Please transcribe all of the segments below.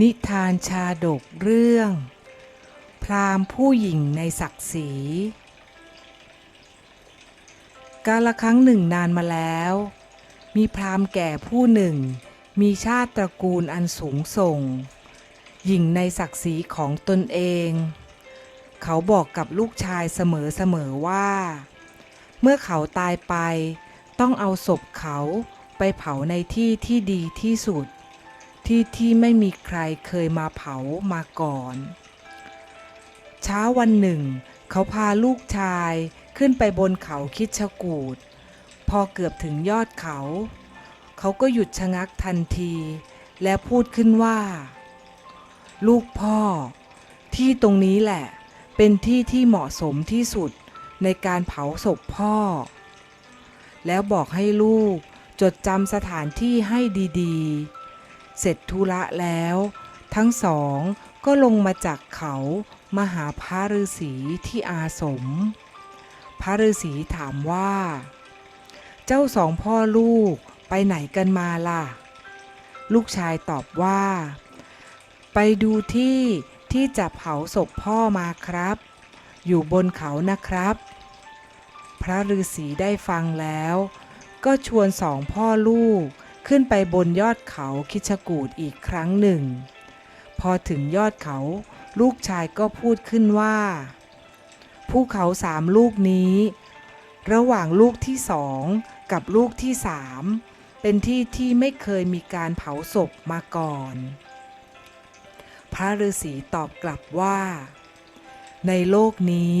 นิทานชาดกเรื่อง พราหมณ์ผู้หญิงในศักดิ์ศรี กาลครั้งหนึ่งนานมาแล้ว มีพราหมณ์แก่ผู้หนึ่ง มีชาติตระกูลอันสูงส่ง หญิงในศักดิ์ศรีของตนเอง เขาบอกกับลูกชายเสมอๆว่า เมื่อเขาตายไป ต้องเอาศพเขาไปเผาในที่ที่ดีที่สุด ที่ที่ไม่มีใครเคยมาเผามาก่อน เช้าวันหนึ่ง เขาพาลูกชายขึ้นไปบนเขาคิดชะกูด พอเกือบถึงยอดเขา เขาก็หยุดชะงักทันที และพูดขึ้นว่า ลูกพ่อ ที่ตรงนี้แหละ เป็นที่ที่เหมาะสมที่สุดในการเผาศพพ่อ แล้วบอกให้ลูกจดจำสถานที่ให้ดี ๆ เสร็จธุระแล้ว ทั้งสองก็ลงมาจากเขามาหาพระฤาษีที่อาสม พระฤาษีถามว่า เจ้าสองพ่อลูกไปไหนกันมาล่ะ ลูกชายตอบว่า ไปดูที่ที่จะเผาศพพ่อมาครับ อยู่บนเขานะครับ พระฤาษีได้ฟังแล้ว ก็ชวนสองพ่อลูก ขึ้นไปบนยอดเขาคิชกูดอีกครั้งหนึ่ง พอถึงยอดเขาลูกชายก็พูดขึ้นว่าภูเขาสามลูกนี้ ระหว่างลูกที่สองกับลูกที่สามเป็นที่ที่ไม่เคยมีการเผาศพมาก่อน พระฤาษีตอบกลับว่า ในโลกนี้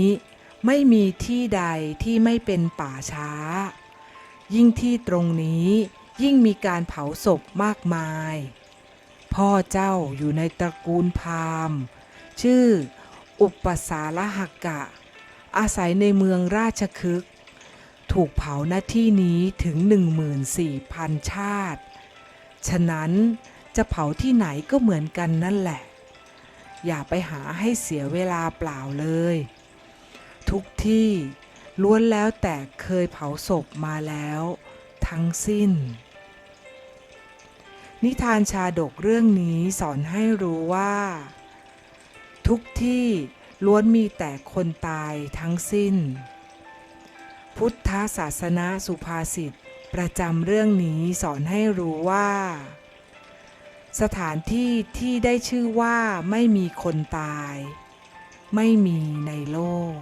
ไม่มีที่ใดที่ไม่เป็นป่าช้า ยิ่งที่ตรงนี้ ยิ่งมีการเผาศพมากมาย พ่อเจ้าอยู่ในตระกูลพราหมณ์ ชื่ออุปสาลหกะ อาศัยในเมืองราชคฤห์ถูกเผาหน้าที่นี้ถึง 14,000 ชาติ ฉะนั้นจะเผาที่ไหนก็เหมือนกันนั่นแหละ อย่าไปหาให้เสียเวลาเปล่าเลย ทุกที่ล้วนแล้วแต่เคยเผาศพมาแล้ว ทั้งสิ้น นิทานชาดกเรื่องนี้สอนให้รู้ว่า ทุกที่ล้วนมีแต่คนตายทั้งสิ้น พุทธศาสนาสุภาษิตประจำเรื่องนี้สอนให้รู้ว่า สถานที่ที่ได้ชื่อว่าไม่มีคนตาย ไม่มีในโลก